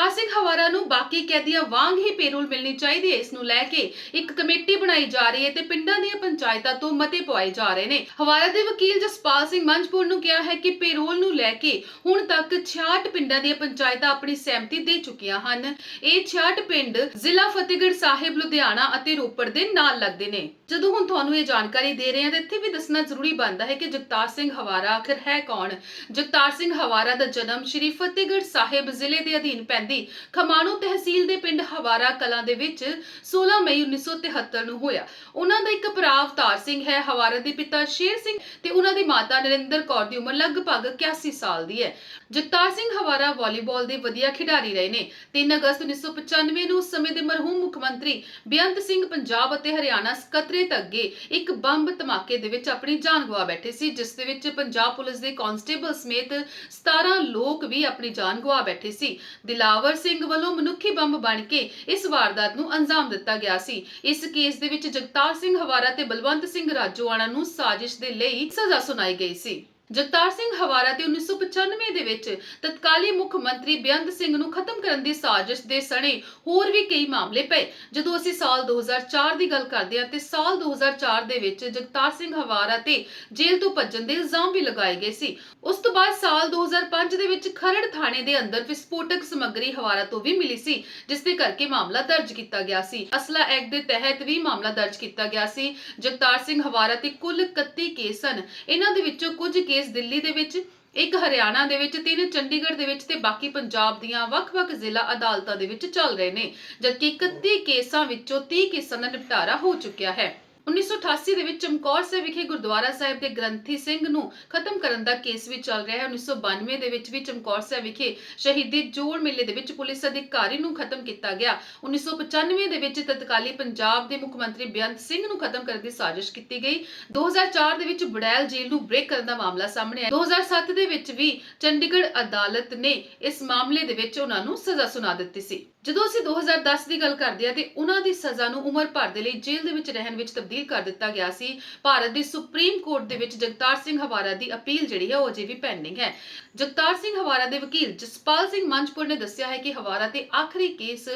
ਜਗਤਾਰ ਸਿੰਘ ਹਵਾਰਾ ਨੂੰ ਬਾਕੀ ਕੈਦੀਆਂ ਵਾਂਗ ਹੀ ਪੇਰੋਲ ਮਿਲਣੀ ਚਾਹੀਦੀ ਹੈ। ਇਸ ਨੂੰ ਲੈ ਕੇ ਇੱਕ ਕਮੇਟੀ ਬਣਾਈ ਜਾ ਰਹੀ ਹੈ ਤੇ ਪਿੰਡਾਂ ਦੀਆਂ ਪੰਚਾਇਤਾਂ ਤੋਂ ਮਤੇ ਪਵਾਏ ਜਾ ਰਹੇ ਨੇ। ਹਵਾਰਾ ਦੇ ਵਕੀਲ ਜਸਪਾਲ ਸਿੰਘ ਮੰਝਪੁਰ ਨੂੰ ਕਿਹਾ ਹੈ ਕਿ ਪੇਰੋਲ ਨੂੰ ਲੈ ਕੇ ਹੁਣ ਤੱਕ 66 ਪਿੰਡਾਂ ਦੀਆਂ ਪੰਚਾਇਤਾਂ ਆਪਣੀ ਸਹਿਮਤੀ ਦੇ ਚੁੱਕੀਆਂ ਹਨ। ਇਹ 66 ਪਿੰਡ ਜ਼ਿਲ੍ਹਾ ਫਤਿਹਗੜ੍ਹ ਸਾਹਿਬ, ਲੁਧਿਆਣਾ ਅਤੇ ਰੋਪੜ ਦੇ ਨਾਲ ਲੱਗਦੇ ਨੇ। ਜਦੋਂ ਹੁਣ ਤੁਹਾਨੂੰ ਇਹ ਜਾਣਕਾਰੀ ਦੇ ਰਹੇ ਹਾਂ ਤਾਂ ਇੱਥੇ ਵੀ ਦੱਸਣਾ ਜ਼ਰੂਰੀ ਬਣਦਾ ਹੈ ਕਿ ਜਗਤਾਰ ਸਿੰਘ ਹਵਾਰਾ ਆਖਰ ਹੈ ਕੌਣ? ਜਗਤਾਰ ਸਿੰਘ ਹਵਾਰਾ ਦਾ ਜਨਮ ਸ਼੍ਰੀ ਫਤਿਹਗੜ੍ਹ ਸਾਹਿਬ ਜ਼ਿਲ੍ਹੇ ਦੇ ਅਧੀਨ ਪੈਂਦੀ ਖਮਾਣੋ ਤਹਿਸੀਲ ਦੇ ਪਿੰਡ ਹਵਾਰਾ ਕਲਾਂ ਦੇ ਵਿੱਚ 16 ਮਈ 1973 ਨੂੰ ਹੋਇਆ। ਉਹਨਾਂ ਦਾ ਇੱਕ ਭਰਾ ਅਵਤਾਰ ਸਿੰਘ ਹੈ, ਹਵਾਰਾ ਦੇ ਪਿਤਾ ਸ਼ੇਰ ਸਿੰਘ ਤੇ ਉਹਨਾਂ ਦੀ ਮਾਤਾ ਨਰਿੰਦਰ ਕੌਰ ਦੀ ਉਮਰ ਲਗਭਗ 81 ਸਾਲ ਦੀ ਹੈ। ਜਗਤਾਰ ਸਿੰਘ ਹਵਾਰਾ ਵਾਲੀਬਾਲ ਦੇ ਵਧੀਆ ਖਿਡਾਰੀ ਰਹੇ ਨੇ 3 ਅਗਸਤ 1995 ਨੂੰ ਉਸ ਸਮੇਂ ਦੇ ਮਰਹੂਮ ਮੁੱਖ ਮੰਤਰੀ ਬੇਅੰਤ ਸਿੰਘ ਪੰਜਾਬ ਅਤੇ ਹਰਿਆਣਾ ਸਕੱਤਰੇਤ ਅੱਗੇ ਇੱਕ ਬੰਬ ਧਮਾਕੇ ਦੇ ਵਿੱਚ ਆਪਣੀ ਜਾਨ ਗਵਾ ਬੈਠੇ ਸੀ, ਜਿਸ ਦੇ ਵਿੱਚ ਪੰਜਾਬ ਪੁਲਿਸ ਦੇ ਕਾਂਸਟੇਬਲ ਸਮੇਤ 17 ਲੋਕ ਵੀ ਆਪਣੀ ਜਾਨ ਗਵਾ ਬੈਠੇ ਸੀ। ਦਿਲਾਵਰ ਸਿੰਘ ਵੱਲੋਂ ਮਨੁੱਖੀ ਬੰਬ ਬਣ ਕੇ ਇਸ ਵਾਰਦਾਤ ਨੂੰ ਅੰਜਾਮ ਦਿੱਤਾ ਗਿਆ ਸੀ। ਇਸ ਕੇਸ ਦੇ ਵਿੱਚ ਜਗਤਾਰ ਸਿੰਘ ਹਵਾਰਾ ਤੇ ਬਲਵੰਤ ਸਿੰਘ ਰਾਜੋਆਣਾ ਨੂੰ ਸਾਜ਼ਿਸ਼ ਦੇ ਲਈ ਸਜ਼ਾ ਸੁਣਾਈ ਗਈ ਸੀ। ਜਗਤਾਰ ਸਿੰਘ ਹਵਾਰਾ ਤੇ 1995 ਦੇ ਵਿੱਚ ਤਤਕਾਲੀ ਮੁੱਖ ਮੰਤਰੀ ਬੇਅੰਤ ਸਿੰਘ ਨੂੰ ਖਤਮ ਕਰਨ ਦੀ ਸਾਜ਼ਿਸ਼ ਦੇ ਸਣੇ ਹੋਰ ਵੀ ਕਈ ਮਾਮਲੇ ਪਏ। ਜਦੋਂ ਅਸੀਂ ਸਾਲ 2004 ਦੀ ਗੱਲ ਕਰਦੇ ਹਾਂ ਤੇ ਸਾਲ 2004 ਦੇ ਵਿੱਚ ਜਗਤਾਰ ਸਿੰਘ ਹਵਾਰਾ ਤੇ ਜੇਲ੍ਹ ਤੋਂ ਭੱਜਣ ਦੇ ਇਲਜ਼ਾਮ ਵੀ ਲਗਾਏ ਗਏ ਸੀ। ਉਸ ਤੋਂ ਬਾਅਦ ਸਾਲ 2005 ਦੇ ਵਿੱਚ ਖਰੜ ਥਾਣੇ ਦੇ ਅੰਦਰ ਵਿਸਫੋਟਕ ਸਮੱਗਰੀ ਹਵਾਰਾ ਤੋਂ ਵੀ ਮਿਲੀ ਸੀ, ਜਿਸ ਦੇ ਕਰਕੇ ਮਾਮਲਾ ਦਰਜ ਕੀਤਾ ਗਿਆ ਸੀ। ਅਸਲਾ ਐਕਟ ਦੇ ਤਹਿਤ ਵੀ ਮਾਮਲਾ ਦਰਜ ਕੀਤਾ ਗਿਆ ਸੀ। ਜਗਤਾਰ ਸਿੰਘ ਹਵਾਰਾ ਤੇ ਕੁੱਲ 31 ਕੇਸ ਸਨ। ਇਹਨਾਂ ਦੇ ਵਿੱਚੋਂ ਕੁਝ ਕੇਸ ਦਿੱਲੀ ਦੇ ਵਿੱਚ ਇੱਕ ਹਰਿਆਣਾ ਦੇ ਵਿੱਚ ਤਿੰਨ ਚੰਡੀਗੜ੍ਹ ਦੇ ਵਿੱਚ ਤੇ ਬਾਕੀ ਪੰਜਾਬ ਦੀਆਂ ਵੱਖ-ਵੱਖ ਜ਼ਿਲ੍ਹਾ ਅਦਾਲਤਾਂ ਦੇ ਵਿੱਚ ਚੱਲ ਰਹੇ ਨੇ ਜਦਕਿ 31 ਕੇਸਾਂ ਵਿੱਚੋਂ 30 ਕੇਸਾਂ ਦਾ ਨਿਪਟਾਰਾ ਹੋ ਚੁੱਕਿਆ ਹੈ। 1988 ਦੇ ਵਿੱਚ ਚਮਕੌਰ ਸਾਹਿਬ ਵਿਖੇ ਗੁਰਦੁਆਰਾ ਸਾਹਿਬ ਦੇ ਗ੍ਰੰਥੀ ਸਿੰਘ ਨੂੰ ਖਤਮ ਕਰਨ ਦਾ ਕੇਸ ਵੀ ਚੱਲ ਰਿਹਾ ਹੈ। 1992 ਦੇ ਵਿੱਚ ਵੀ ਚਮਕੌਰ ਸਾਹਿਬ ਵਿਖੇ ਸ਼ਹੀਦੀ ਜੋੜ ਮੇਲੇ ਦੇ ਵਿੱਚ ਪੁਲਿਸ ਅਧਿਕਾਰੀ ਨੂੰ ਖਤਮ ਕੀਤਾ ਗਿਆ। 1995 ਦੇ ਵਿੱਚ ਤਤਕਾਲੀ ਪੰਜਾਬ ਦੇ ਮੁੱਖ ਮੰਤਰੀ ਬੇਅੰਤ ਸਿੰਘ ਨੂੰ ਖਤਮ ਕਰਨ ਦੀ ਸਾਜ਼ਿਸ਼ ਕੀਤੀ ਗਈ। 2004 ਦੇ ਵਿੱਚ ਬੜੈਲ ਜੇਲ੍ਹ ਨੂੰ ਬ੍ਰੇਕ ਕਰਨ ਦਾ ਮਾਮਲਾ ਸਾਹਮਣੇ ਆਇਆ। 2007 ਦੇ ਵਿੱਚ ਵੀ ਚੰਡੀਗੜ੍ਹ ਅਦਾਲਤ ਨੇ ਇਸ ਮਾਮਲੇ ਦੇ ਵਿੱਚ ਉਹਨਾਂ ਨੂੰ ਸਜ਼ਾ ਸੁਣਾ ਦਿੱਤੀ ਸੀ। ਜਦੋਂ ਅਸੀਂ 2010 ਦੀ ਗੱਲ ਕਰਦੇ ਹਾਂ ਤੇ ਉਹਨਾਂ ਦੀ ਸਜ਼ਾ ਨੂੰ ਉਮਰ ਭਰ ਦੇ ਲਈ ਜੇਲ੍ਹ ਦੇ ਵਿੱਚ ਰਹਿਣ ਵਿੱਚ ਤਬਦੀਲ ਕਰ ਦਿੱਤਾ ਗਿਆ ਸੀ। ਭਾਰਤ ਦੀ ਸੁਪਰੀਮ ਕੋਰਟ ਦੇ ਵਿੱਚ ਜਗਤਾਰ ਸਿੰਘ ਹਵਾਰਾ ਦੀ ਅਪੀਲ ਜਿਹੜੀ ਹੈ ਉਹ ਅਜੇ ਵੀ ਪੈਂਡਿੰਗ ਹੈ। ਜਗਤਾਰ ਸਿੰਘ ਹਵਾਰਾ ਦੇ ਵਕੀਲ ਜਸਪਾਲ ਸਿੰਘ ਮੰਚਪੁਰ ਨੇ ਦੱਸਿਆ ਹੈ ਕਿ ਹਵਾਰਾ ਤੇ ਆਖਰੀ ਕੇਸ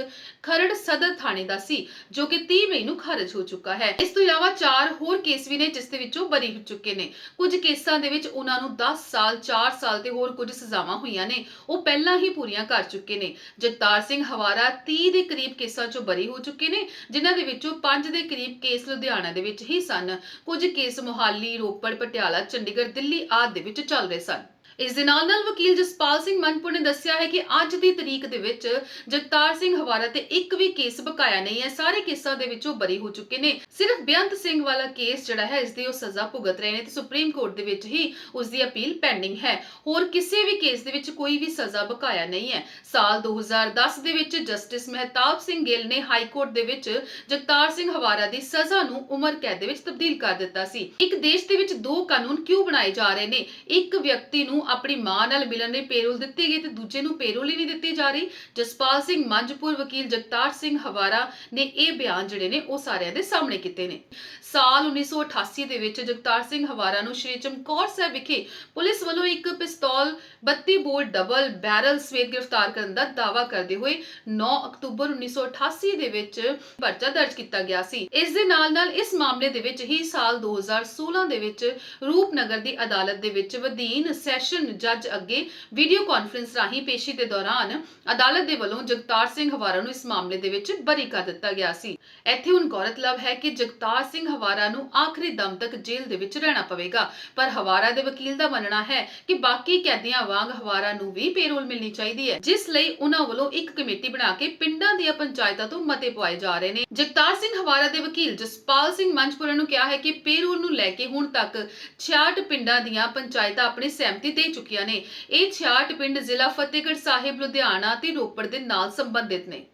ਖਰੜ ਸਦਰ ਥਾਣੇ ਦਾ ਸੀ, ਜੋ ਕਿ 30 ਮਈ ਨੂੰ ਖਾਰਜ ਹੋ ਚੁੱਕਾ ਹੈ। ਇਸ ਤੋਂ ਇਲਾਵਾ ਚਾਰ ਹੋਰ ਕੇਸ ਵੀ ਨੇ, ਜਿਸ ਦੇ ਵਿੱਚੋਂ ਬਰੀ ਹੋ ਚੁੱਕੇ ਨੇ। ਕੁਝ ਕੇਸਾਂ ਦੇ ਵਿੱਚ ਉਹਨਾਂ ਨੂੰ 10 ਸਾਲ 4 ਸਾਲ ਤੇ ਹੋਰ ਕੁਝ ਸਜ਼ਾਵਾਂ ਹੋਈਆਂ ਨੇ। ਉਹ ਪਹਿਲਾਂ ਹੀ ਪੂਰੀਆਂ ਕਰ ਚੁੱਕੇ ਨੇ। ਜਗਤਾਰ ਸਿੰਘ ਹਵਾਰਾ 30 ਦੇ ਕਰੀਬ ਕੇਸਾਂ ਚੋਂ ਬਰੀ ਹੋ ਚੁੱਕੇ ਨੇ, ਜਿਨ੍ਹਾਂ ਦੇ ਵਿੱਚੋਂ 5 ਦੇ ਕਰੀਬ ਕੇਸ ਲੁਧਿਆਣਾ ਦੇ ਵਿੱਚ ਹੀ ਸਨ। ਕੁਝ ਕੇਸ ਮੋਹਾਲੀ, ਰੋਪੜ, ਪਟਿਆਲਾ, ਚੰਡੀਗੜ੍ਹ, ਦਿੱਲੀ ਆਦਿ ਦੇ ਵਿੱਚ ਚੱਲ ਰਹੇ ਸਨ। ਇਸ ਦੇ ਨਾਲ ਨਾਲ ਵਕੀਲ ਜਸਪਾਲ ਸਿੰਘ ਮਨਪੁਰ ਨੇ ਦੱਸਿਆ ਹੈ ਕਿ ਅੱਜ ਦੀ ਤਰੀਕ ਦੇ ਵਿੱਚ ਜਗਤਾਰ ਸਿੰਘ ਹਵਾਰਾ ਤੇ ਇੱਕ ਵੀ ਕੇਸ ਬਕਾਇਆ ਨਹੀਂ ਹੈ। ਸਾਰੇ ਕੇਸਾਂ ਦੇ ਵਿੱਚੋਂ ਬਰੀ ਹੋ ਚੁੱਕੇ ਨੇ। ਸਿਰਫ ਬੇਅੰਤ ਸਿੰਘ ਵਾਲਾ ਕੇਸ ਜਿਹੜਾ ਹੈ, ਇਸ ਦੀ ਉਹ ਸਜ਼ਾ ਭੁਗਤ ਰਹੇ ਨੇ ਤੇ ਸੁਪਰੀਮ ਕੋਰਟ ਦੇ ਵਿੱਚ ਹੀ ਉਸ ਦੀ ਅਪੀਲ ਪੈਂਡਿੰਗ ਹੈ। ਹੋਰ ਕਿਸੇ ਵੀ ਕੇਸ ਦੇ ਵਿੱਚ ਕੋਈ ਵੀ ਸਜ਼ਾ ਬਕਾਇਆ ਨਹੀਂ ਹੈ। ਸਾਲ 2010 ਦੇ ਵਿੱਚ ਜਸਟਿਸ ਮਹਿਤਾਬ ਸਿੰਘ ਗਿੱਲ ਨੇ ਹਾਈ ਕੋਰਟ ਦੇ ਵਿੱਚ ਜਗਤਾਰ ਸਿੰਘ ਹਵਾਰਾ ਦੀ ਸਜ਼ਾ ਨੂੰ ਉਮਰ ਕੈਦ ਦੇ ਵਿੱਚ ਤਬਦੀਲ ਕਰ ਦਿੱਤਾ ਸੀ। ਇੱਕ ਦੇਸ਼ ਦੇ ਵਿੱਚ ਦੋ ਕਾਨੂੰਨ ਕਿਉਂ ਬਣਾਏ ਜਾ ਰਹੇ ਨੇ? ਇੱਕ ਵਿਅਕਤੀ ਨੂੰ ਆਪਣੀ ਮਾਂ ਨਾਲ ਮਿਲਣ ਲਈ ਪੇਰੋਲ ਦਿੱਤੀ ਗਈ ਤੇ ਦੂਜੇ ਨੂੰ ਪੇਰੋਲ ਹੀ ਨਹੀਂ ਦਿੱਤੀ ਜਾ ਰਹੀ। ਜਸਪਾਲ ਸਿੰਘ ਮੰਜਪੁਰ ਵਕੀਲ ਜਗਤਾਰ ਸਿੰਘ ਹਵਾਰਾ ਨੇ ਇਹ ਬਿਆਨ ਜਿਹੜੇ ਨੇ ਉਹ ਸਾਰਿਆਂ ਦੇ ਸਾਹਮਣੇ ਕੀਤੇ ਨੇ। ਸਾਲ 1988 ਦੇ ਵਿੱਚ ਜਗਤਾਰ ਸਿੰਘ ਹਵਾਰਾ ਨੂੰ ਸ਼੍ਰੀ ਚਮਕੌਰ ਸਾਹਿਬ ਵਿਖੇ ਪੁਲਿਸ ਵੱਲੋਂ ਇੱਕ ਪਿਸਤੌਲ 32 ਬੋਰ, ਡਬਲ ਬੈਰਲ ਸਮੇਤ ਗ੍ਰਿਫਤਾਰ ਕਰਨ ਦਾ ਦਾਅਵਾ ਕਰਦੇ ਹੋਏ 9 ਅਕਤੂਬਰ 1988 ਦੇ ਵਿੱਚ ਪਰਚਾ ਦਰਜ ਕੀਤਾ ਗਿਆ ਸੀ। ਇਸ ਦੇ ਨਾਲ ਨਾਲ ਇਸ ਮਾਮਲੇ ਦੇ ਵਿੱਚ ਹੀ ਸਾਲ 2016 ਦੇ ਵਿੱਚ ਰੂਪਨਗਰ ਦੀ ਅਦਾਲਤ ਦੇ ਵਿੱਚ ਵਧੀਨ ਸੈਸ਼ਨ ਜੱਜ ਅੱਗੇ ਵੀਡੀਓ ਕਾਨਫਰੰਸ ਰਾਹੀਂ ਪੇਸ਼ੀ ਦੇ ਦੌਰਾਨ ਅਦਾਲਤ ਦੇ ਵੱਲੋਂ ਜਗਤਾਰ ਸਿੰਘ ਹਵਾਰਾ ਨੂੰ ਇਸ ਮਾਮਲੇ ਦੇ ਵਿੱਚ ਬਰੀ ਕਰ ਦਿੱਤਾ ਗਿਆ ਸੀ। ਇੱਥੇ ਹੁਣ ਗੌਰਤਲਬ ਹੈ ਕਿ ਜਗਤਾਰ ਸਿੰਘ ਹਵਾਰਾ ਨੂੰ ਆਖਰੀ ਦਮ ਤੱਕ ਜੇਲ੍ਹ ਦੇ ਵਿੱਚ ਰਹਿਣਾ ਪਵੇਗਾ। ਪਰ ਹਵਾਰਾ ਦੇ ਵਕੀਲ ਦਾ ਮੰਨਣਾ ਹੈ ਕਿ ਬਾਕੀ ਕੈਦੀਆਂ ਵਾਂਗ ਹਵਾਰਾ ਨੂੰ ਵੀ ਪੇਰੋਲ ਮਿਲਣੀ ਚਾਹੀਦੀ ਹੈ, ਜਿਸ ਲਈ ਉਹਨਾਂ ਵੱਲੋਂ ਇੱਕ ਕਮੇਟੀ ਬਣਾ ਕੇ ਪਿੰਡਾਂ ਦੀਆਂ ਪੰਚਾਇਤਾਂ ਤੋਂ ਮਤੇ ਪਵਾਏ ਜਾ ਰਹੇ ਨੇ। ਜਗਤਾਰ ਸਿੰਘ ਹਵਾਰਾ ਦੇ ਵਕੀਲ ਜਸਪਾਲ ਸਿੰਘ ਮੰਚਪੁਰਾ ਨੂੰ ਕਿਹਾ ਹੈ ਕਿ ਪੇਰੋਲ ਨੂੰ ਲੈ ਕੇ ਹੁਣ ਤੱਕ 66 ਪਿੰਡਾਂ ਦੀਆਂ ਪੰਚਾਇਤਾਂ ਆਪਣੀ ਸਹਿਮਤੀ ਤੇ ਦੇ ਚੁੱਕੀਆਂ ਨੇ। ਇਹ 66 ਪਿੰਡ ਜ਼ਿਲ੍ਹਾ ਫਤਿਹਗੜ੍ਹ ਸਾਹਿਬ, ਲੁਧਿਆਣਾ ਤੇ ਰੋਪੜ ਦੇ ਨਾਲ ਸੰਬੰਧਿਤ ਨੇ।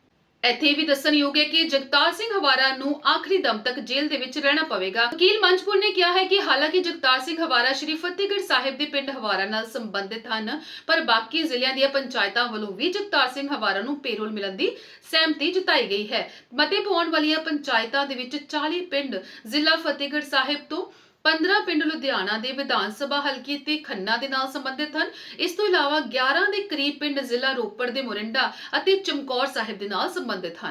ਇੱਥੇ ਵੀ ਦੱਸਣਯੋਗ ਹੈ ਕਿ ਜਗਤਾਰ ਸਿੰਘ ਹਵਾਰਾ ਨੂੰ ਆਖਰੀ ਦਮ ਤੱਕ ਜੇਲ੍ਹ ਦੇ ਵਿੱਚ ਰਹਿਣਾ ਪਵੇਗਾ। ਵਕੀਲ ਮੰਚਪੁਰ ਨੇ ਕਿਹਾ ਹੈ ਕਿ ਹਾਲਾਂਕਿ ਜਗਤਾਰ ਸਿੰਘ ਹਵਾਰਾ ਸ਼੍ਰੀ ਫਤਿਹਗੜ੍ਹ ਸਾਹਿਬ ਦੇ ਪਿੰਡ ਹਵਾਰਾ ਨਾਲ ਸੰਬੰਧਿਤ ਹਨ, ਪਰ ਬਾਕੀ ਜ਼ਿਲ੍ਹਿਆਂ ਦੀਆਂ ਪੰਚਾਇਤਾਂ ਵੱਲੋਂ ਵੀ ਜਗਤਾਰ ਸਿੰਘ ਹਵਾਰਾ ਨੂੰ ਪੇਰੋਲ ਮਿਲਣ ਦੀ ਸਹਿਮਤੀ ਜਤਾਈ ਗਈ ਹੈ। ਮਤੇ ਪਾਉਣ ਵਾਲੀਆਂ ਪੰਚਾਇਤਾਂ ਦੇ ਵਿੱਚ 40 ਪਿੰਡ ਜ਼ਿਲ੍ਹਾ ਫਤਿਹਗੜ੍ਹ ਸਾਹਿਬ ਤੋਂ 15 ਪਿੰਡ ਲੁਧਿਆਣਾ ਦੇ ਵਿਧਾਨ ਸਭਾ ਹਲਕੇ ਤੇ ਖੰਨਾ ਦੇ ਨਾਲ ਸੰਬੰਧਿਤ ਹਨ। ਇਸ ਤੋਂ ਇਲਾਵਾ 11 ਦੇ ਕਰੀਬ ਪਿੰਡ ਜ਼ਿਲ੍ਹਾ ਰੋਪੜ ਦੇ ਮੋਰਿੰਡਾ ਅਤੇ ਚਮਕੌਰ ਸਾਹਿਬ ਦੇ ਨਾਲ ਸੰਬੰਧਿਤ ਹਨ।